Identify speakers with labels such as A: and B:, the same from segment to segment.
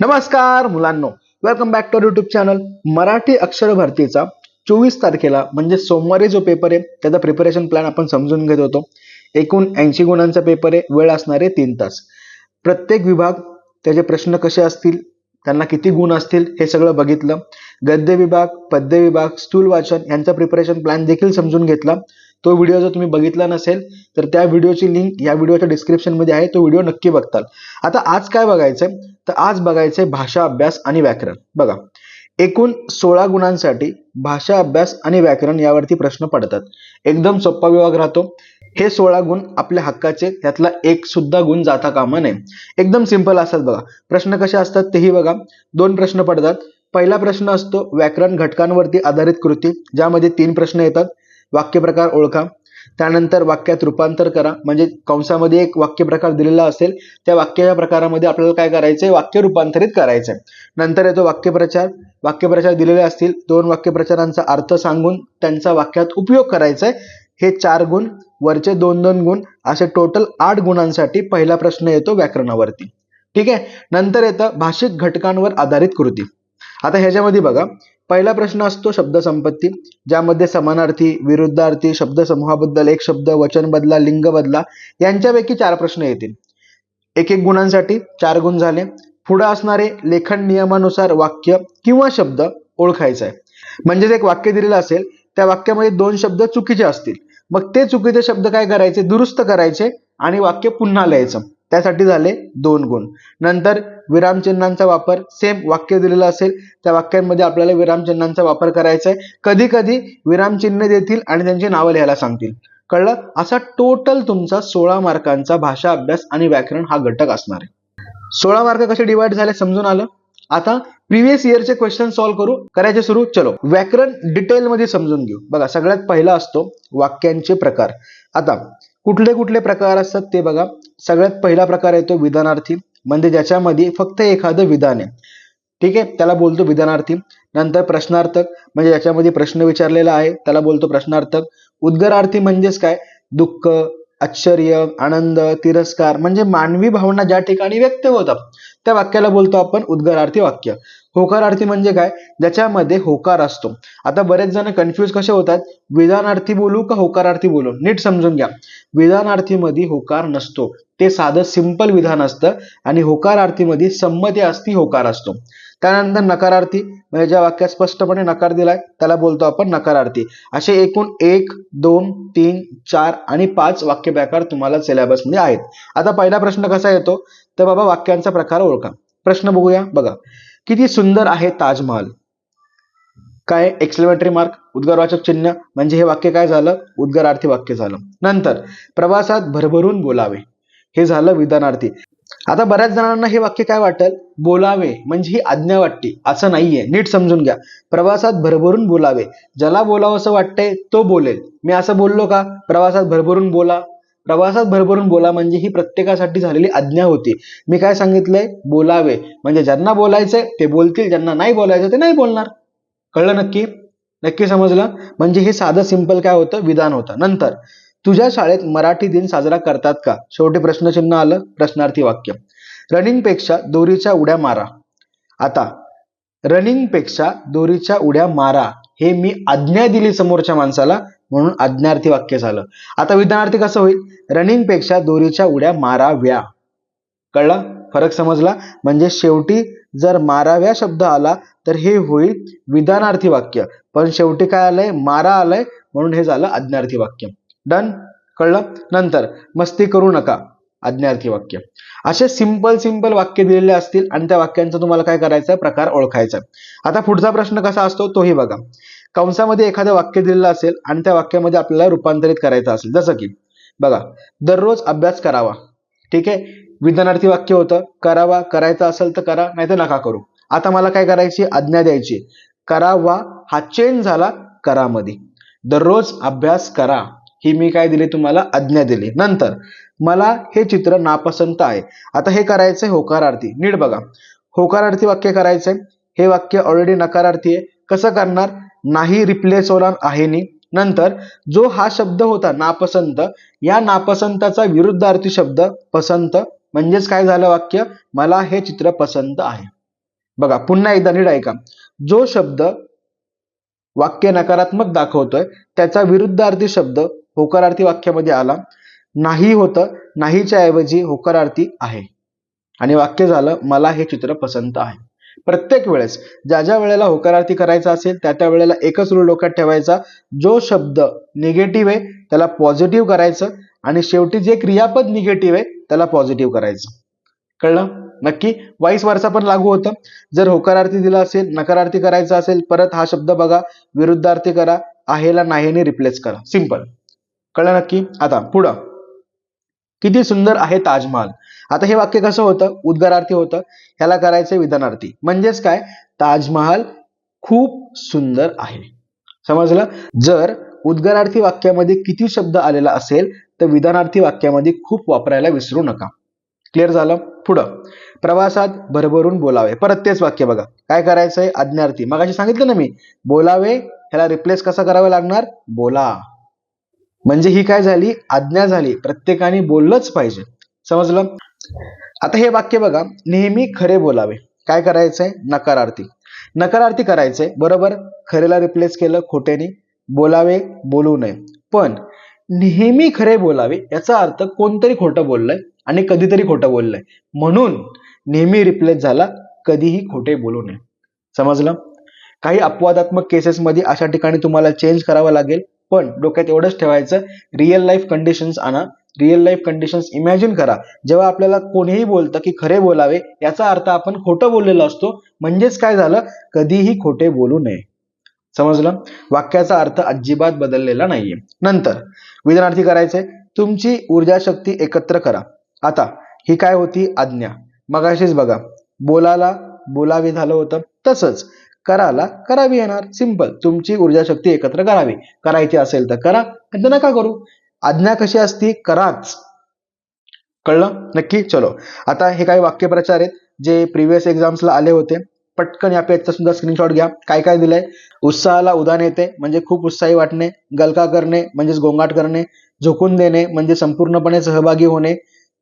A: नमस्कार मुलांनो. Welcome back to YouTube channel Marathi अक्षर भरतीचा चोवीस तारखेला म्हणजे सोमवारी जो पेपर आहे त्याचा प्रिपरेशन प्लॅन आपण समजून घेत होतो. एकूण ऐंशी गुणांचा पेपर आहे वेळ असणारे तीन तास. प्रत्येक विभाग त्याचे प्रश्न कसे असतील त्यांना किती गुण असतील हे सगळं बघितलं. गद्य विभाग पद्य विभाग स्थूल वाचन यांचा प्रिपरेशन प्लॅन देखील समजून घेतला. तो व्हिडिओ जर तुम्ही बघितला नसेल तर त्या व्हिडिओची लिंक या व्हिडिओच्या डिस्क्रिप्शनमध्ये आहे तो व्हिडिओ नक्की बघताल. आता आज काय बघायचंय? तर आज बघायचंय भाषा अभ्यास आणि व्याकरण. बघा एकूण सोळा गुणांसाठी भाषा अभ्यास आणि व्याकरण यावरती प्रश्न पडतात. एकदम सोपा विभाग राहतो. हे सोळा गुण आपल्या हक्काचे त्यातला एक सुद्धा गुण जाता कामा नये. एकदम सिंपल असतात बघा. प्रश्न कसे असतात तेही बघा. दोन प्रश्न पडतात. पहिला प्रश्न असतो व्याकरण घटकांवरती आधारित कृती ज्यामध्ये तीन प्रश्न येतात. वाक्यप्रकार ओळखा. त्यानंतर वाक्यात रूपांतर करा. म्हणजे कंसामध्ये एक वाक्यप्रकार दिलेला असेल त्या वाक्याच्या प्रकारामध्ये आपल्याला काय करायचंय? वाक्य रूपांतरित करायचंय. नंतर येतो वाक्यप्रचार. वाक्यप्रचार दिलेले असतील दोन वाक्यप्रचारांचा अर्थ सांगून त्यांचा वाक्यात उपयोग करायचा आहे हे चार गुण वरचे दोन दोन गुण असे टोटल आठ गुणांसाठी पहिला प्रश्न येतो व्याकरणावरती. ठीक आहे? नंतर येतं भाषिक घटकांवर आधारित कृती. आता ह्याच्यामध्ये बघा. पहिला प्रश्न असतो शब्दसंपत्ती ज्यामध्ये समानार्थी विरुद्धार्थी शब्दसमूहाबद्दल एक शब्द वचन बदला लिंग बदला यांच्यापैकी चार प्रश्न येतील. एक एक गुणांसाठी चार गुण झाले. पुढे असणारे लेखन नियमानुसार वाक्य किंवा शब्द ओळखायचा आहे. म्हणजेच एक वाक्य दिलेलं असेल त्या वाक्यामध्ये दोन शब्द चुकीचे असतील. मग ते चुकीचे शब्द काय करायचे? दुरुस्त करायचे आणि वाक्य पुन्हा लिहायचं. त्यासाठी झाले दोन गुण. नंतर विरामचिन्हांचा वापर सेम वाक्य दिलेलं असेल त्या वाक्यांमध्ये आपल्याला विरामचिन्हांचा वापर करायचा आहे कधी कधी विरामचिन्ह देतील आणि त्यांची नावं लिहायला सांगतील. कळलं? असा टोटल तुमचा सोळा मार्कांचा भाषा अभ्यास आणि व्याकरण हा घटक असणार आहे. सोळा मार्क कसे डिवाइड झाले समजून आलं? आता प्रिव्हियस इयरचे क्वेश्चन सॉल्व्ह करू करायचे सुरू चलो. व्याकरण डिटेलमध्ये समजून घेऊ. बघा सगळ्यात पहिला असतो वाक्यांचे प्रकार. आता कुठले कुठले प्रकार असतात ते बघा. सगळ्यात पहिला प्रकार येतो विधानार्थी. म्हणजे ज्याच्यामध्ये फक्त एखादं विधान आहे. ठीक आहे? त्याला बोलतो विधानार्थी. नंतर प्रश्नार्थक. म्हणजे ज्याच्यामध्ये प्रश्न विचारलेला आहे त्याला बोलतो प्रश्नार्थक. उद्गारार्थी म्हणजेच काय? दुःख आश्चर्य आनंद तिरस्कार म्हणजे मानवी भावना ज्या ठिकाणी व्यक्त होतात त्या वाक्याला बोलतो आपण उद्गारार्थी वाक्य. होकारार्थी म्हणजे काय? ज्याच्यामध्ये होकार असतो. आता बरेच जण कन्फ्युज कसे होतात? विधानार्थी बोलू का होकारार्थी बोलू? नीट समजून घ्या. विधानार्थीमध्ये होकार नसतो. ते साधं सिंपल विधान असतं आणि होकारार्थीमध्ये संमती असती होकार असतो. त्यानंतर नकारार्थी म्हणजे ज्या वाक्यात स्पष्टपणे नकार दिलाय त्याला बोलतो आपण नकारार्थी. असे एकूण एक दोन तीन चार आणि पाच वाक्य प्रकार तुम्हाला सिलेबसमध्ये आहेत. आता पहिला प्रश्न कसा येतो? तर बाबा वाक्यांचा प्रकार ओळखा. प्रश्न बघूया. बघा. किती सुंदर आहे ताजमहल? काय? एक्सलेमेटरी मार्क उद्गारवाचक चिन्ह. म्हणजे हे वाक्य काय झालं? उद्गारार्थी वाक्य झालं. नंतर प्रवासात भरभरून बोलावे. हे झालं विधानार्थी. आता बऱ्याच जणांना हे वाक्य काय वाटेल? बोलावे म्हणजे ही आज्ञा वाटते. असं नाहीये. नीट समजून घ्या. प्रवासात भरभरून बोलावे. ज्याला बोलावं असं वाटतंय तो बोलेल. मी असं बोललो का? प्रवासात भरभरून बोला. प्रवासात भरभरून बोला म्हणजे ही प्रत्येकासाठी झालेली आज्ञा होती. मी काय सांगितलंय? बोलावे. म्हणजे ज्यांना बोलायचंय ते बोलतील. ज्यांना नाही बोलायचं ते नाही बोलणार. कळलं नक्की? नक्की समजलं? म्हणजे हे साधं सिंपल काय होतं? विधान होतं. नंतर तुझ्या शाळेत मराठी दिन साजरा करतात का? शेवटी प्रश्नचिन्ह आलं प्रश्नार्थी वाक्य. रनिंगपेक्षा दोरीच्या उड्या मारा. आता रनिंगपेक्षा दोरीच्या उड्या मारा हे मी आज्ञा दिली समोरच्या माणसाला म्हणून आज्ञार्थी वाक्य झालं. आता विधानार्थी कसं होईल? रनिंगपेक्षा दोरीच्या उड्या माराव्या. कळला? फरक समजला? म्हणजे शेवटी जर माराव्या शब्द आला तर हे होईल विधानार्थी वाक्य. पण शेवटी काय आलंय? मारा आलंय म्हणून हे झालं आज्ञार्थी वाक्य. डन कळलं? नंतर मस्ती करू नका आज्ञार्थी वाक्य. असे सिंपल सिंपल वाक्य दिलेले असतील आणि त्या वाक्यांचा तुम्हाला काय करायचं प्रकार ओळखायचा आता पुढचा प्रश्न कसा असतो? तोही बघा. कंसामध्ये एखादं वाक्य दिलेलं असेल आणि त्या वाक्यामध्ये आपल्याला रूपांतरित करायचं असेल. जसं की बघा दररोज अभ्यास करावा. ठीक आहे? विधानार्थी वाक्य होतं करावा करायचं असेल तर करा नाही तर नका करू. आता मला काय करायची? आज्ञा द्यायची. करावा हा चेंज झाला करामध्ये. दररोज अभ्यास करा. ही मी काय दिली तुम्हाला? आज्ञा दिली. नंतर मला हे चित्र नापसंत आहे. आता हे करायचंय होकारार्थी. नीट बघा. होकारार्थी वाक्य करायचंय. हे वाक्य ऑलरेडी नकारार्थी आहे. कसं करणार? नाही रिप्लेस होणार आहे नी. नंतर जो हा शब्द होता नापसंत या नापसंताचा विरुद्धार्थी शब्द पसंत म्हणजेच काय झालं वाक्य? मला हे चित्र पसंत आहे. बघा पुन्हा एकदा नीट ऐका. जो शब्द वाक्य नकारात्मक दाखवतोय त्याचा विरुद्धार्थी शब्द होकारार्थी वाक्यामध्ये आला. नाही होतं नाहीच्या ऐवजी होकारार्थी आहे. आणि वाक्य झालं मला हे चित्र पसंत आहे. प्रत्येक वेळेस ज्या ज्या वेळेला होकारार्थी करायचा असेल त्या त्या वेळेला एकच रूल डोक्यात ठेवायचा. जो शब्द निगेटिव्ह आहे त्याला पॉझिटिव्ह करायचं. आणि शेवटी जे क्रियापद निगेटिव्ह आहे त्याला पॉझिटिव्ह करायचं. कळलं? नक्की? वाईस वर्षा पण लागू होतं. जर होकारार्थी दिला असेल नकारार्थी करायचा असेल परत हा शब्द बघा. विरुद्धार्थी करा. आहेला नाहीने रिप्लेस करा. सिंपल कळलं नक्की? आता पुढं. किती सुंदर आहे ताजमहाल. आता हे वाक्य कसं होतं? उद्गारार्थी होतं. ह्याला करायचं विधानार्थी. म्हणजेच काय? ताजमहाल खूप सुंदर आहे. समजलं? जर उद्गारार्थी वाक्यामध्ये किती शब्द आलेला असेल तर विधानार्थी वाक्यामध्ये खूप वापरायला विसरू नका. क्लिअर झालं? पुढं. प्रवासात भरभरून बोलावे. परत तेच वाक्य बघा. काय करायचंय? आज्ञार्थी. मगाशी सांगितलं ना मी. बोलावे ह्याला रिप्लेस कसं करावं लागणार? बोला. म्हणजे ही काय झाली? आज्ञा झाली. प्रत्येकाने बोललंच पाहिजे. समजलं? आता हे वाक्य बघा. नेहमी खरे बोलावे. काय करायचंय? नकारार्थी. नकारार्थी करायचंय. बरोबर? खरेला रिप्लेस केलं खोट्याने. बोलावे बोलू नये. पण नेहमी खरे बोलावे याचा अर्थ कोणतरी खोटं बोललंय आणि कधीतरी खोटं बोललंय. म्हणून नेहमी रिप्लेस झाला कधीही खोटे बोलू नये. समजलं? काही अपवादात्मक केसेसमध्ये अशा ठिकाणी तुम्हाला चेंज करावं लागेल. पण डोक्यात एवढंच ठेवायचं रिअल लाईफ कंडिशन्स आणा रिअल लाईफ कंडिशन्स इमॅजिन करा. जेव्हा आपल्याला कोणीही बोलतं की खरे बोलावे याचा अर्थ आपण खोटं बोललेलो असतो म्हणजेच काय झालं? कधीही खोटे बोलू नये. समजलं? वाक्याचा अर्थ अजिबात बदललेला नाहीये. नंतर विधानार्थी करायचंय तुमची ऊर्जा शक्ती एकत्र करा. आता ही काय होती? आज्ञा. मगाशीच बघा बोलाला बोलावे झालं होतं तसंच. कराला करावी येणार. सिंपल तुमची ऊर्जा शक्ती एकत्र करावी. करायची असेल तर करा. नाही नका करू. आज्ञा कशी असती? कराच. कळलं? नक्की? चलो. आता हे काही वाक्यप्रचार आहेत जे प्रिव्हियस एक्झाम्सला आले होते. पटकन या पेजचा सुद्धा स्क्रीनशॉट घ्या. काय काय दिलंय? उत्साहाला उदान येते म्हणजे खूप उत्साही वाटणे गलका करणे म्हणजेच गोंगाट करणे झोकून देणे म्हणजे संपूर्णपणे सहभागी होणे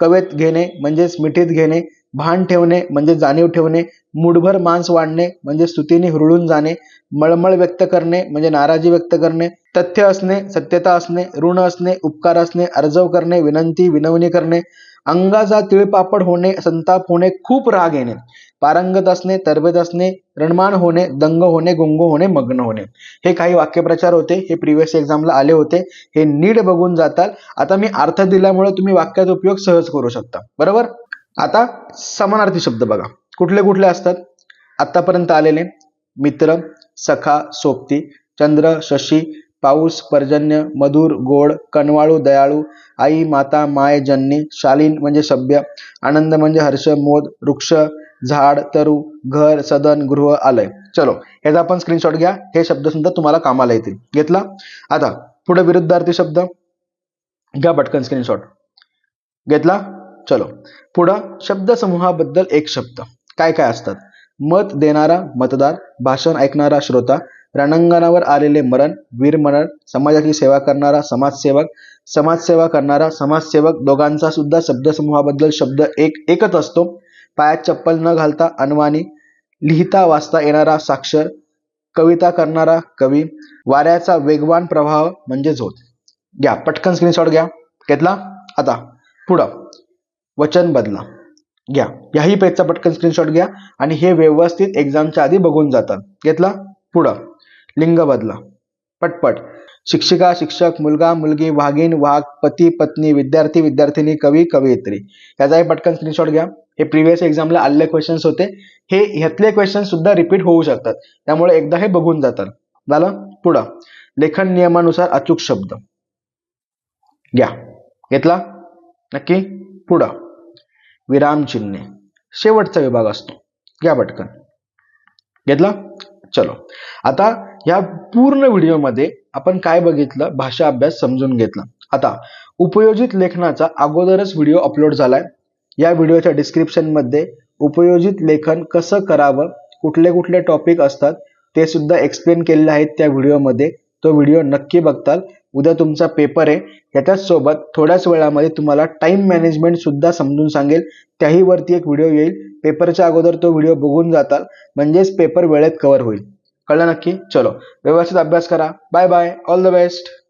A: कवेत घेणे म्हणजेच मिठीत घेणे भान ठेवणे म्हणजे जाणीव ठेवणे मूडभर मांस वाढणे म्हणजे स्तुतीने हुरळून जाणे मळमळ व्यक्त करणे म्हणजे नाराजी व्यक्त करणे तथ्य असणे सत्यता असणे ऋण असणे उपकार असणे अर्जव करणे विनंती विनवणी करणे अंगाचा तिळपापड होणे संताप होणे खूप राग येणे पारंगत असणे तरबेत असणे रणमान होणे दंग होणे गुंग होणे मग्न होणे. हे काही वाक्यप्रचार होते हे प्रिव्हियस एक्झामला आले होते हे नीट बघून जातात आता मी अर्थ दिल्यामुळे तुम्ही वाक्याचा उपयोग सहज करू शकता. बरोबर? आता समानार्थी शब्द बघा. कुठले कुठले असतात? आतापर्यंत आलेले मित्र सखा सोबती चंद्र शशी पाऊस पर्जन्य मधुर गोड कनवाळू दयाळू आई माता माय जननी शालीन म्हणजे सभ्य आनंद म्हणजे हर्ष मोद वृक्ष झाड तरु घर सदन गृह आलय. चलो ह्याचा आपण स्क्रीनशॉट घ्या. हे शब्द सुद्धा तुम्हाला कामाला येतील. घेतला? आता पुढे विरुद्धार्थी शब्द. घ्या पटकन स्क्रीनशॉट घेतला? चलो. पुढं शब्दसमूहाबद्दल एक शब्द. काय काय असतात? मत देणारा मतदार भाषण ऐकणारा श्रोता रणांगणावर आलेले मरण वीरमरण समाजाची सेवा करणारा समाजसेवक समाजसेवा करणारा समाजसेवक दोघांचा सुद्धा शब्दसमूहाबद्दल शब्द एक एकच असतो. पायात चप्पल न घालता अनवाणी लिहिता वाचता येणारा साक्षर कविता करणारा कवी वाऱ्याचा वेगवान प्रवाह म्हणजे झोत घ्या पटकन स्क्रीनशॉट घ्या. घेतला? आता. पुढं. वचन बदला. घ्या. याही पेजचा पटकन स्क्रीनशॉट घ्या आणि हे व्यवस्थित एक्झामच्या आधी बघून जातात. घेतला? पुढं. लिंग बदला. पटपट. शिक्षिका शिक्षक मुलगा मुलगी वाघीण वाघ पती पत्नी विद्यार्थी विद्यार्थिनी कवी कवयित्री. याचाही पटकन स्क्रीनशॉट घ्या. हे प्रिव्हियस एक्झामला आलेले क्वेश्चन्स होते. हे ह्यातले क्वेश्चन सुद्धा रिपीट होऊ शकतात. त्यामुळे एकदा हे बघून जातात. झालं? पुढं. लेखन नियमानुसार अचूक शब्द. घ्या. घेतला? नक्की? पुढं. विराम चिन्हे. शेवटचा विभाग असतो. घ्या पटकन. घेतला? चलो. आता या पूर्ण व्हिडिओमध्ये आपण काय बघितलं? भाषा अभ्यास समजून घेतला. आता उपयोजित लेखनाचा अगोदरच व्हिडिओ अपलोड झालाय. या व्हिडिओच्या डिस्क्रिप्शनमध्ये उपयोजित लेखन कसं करावं? कुठले कुठले टॉपिक असतात? ते सुद्धा एक्सप्लेन केलेले आहेत त्या व्हिडिओमध्ये. तो व्हिडिओ नक्की बघताल. उद्या तुमचा पेपर आहे. याच्याच सोबत थोड्याच वेळामध्ये तुम्हाला टाइम मॅनेजमेंट सुद्धा समजून सांगेल. त्याही वरती एक व्हिडिओ येईल. पेपरच्या अगोदर तो व्हिडिओ बघून जाताल. म्हणजेच पेपर वेळेत कव्हर होईल. कळलं नक्की? चलो. व्यवस्थित अभ्यास करा. Bye bye all the best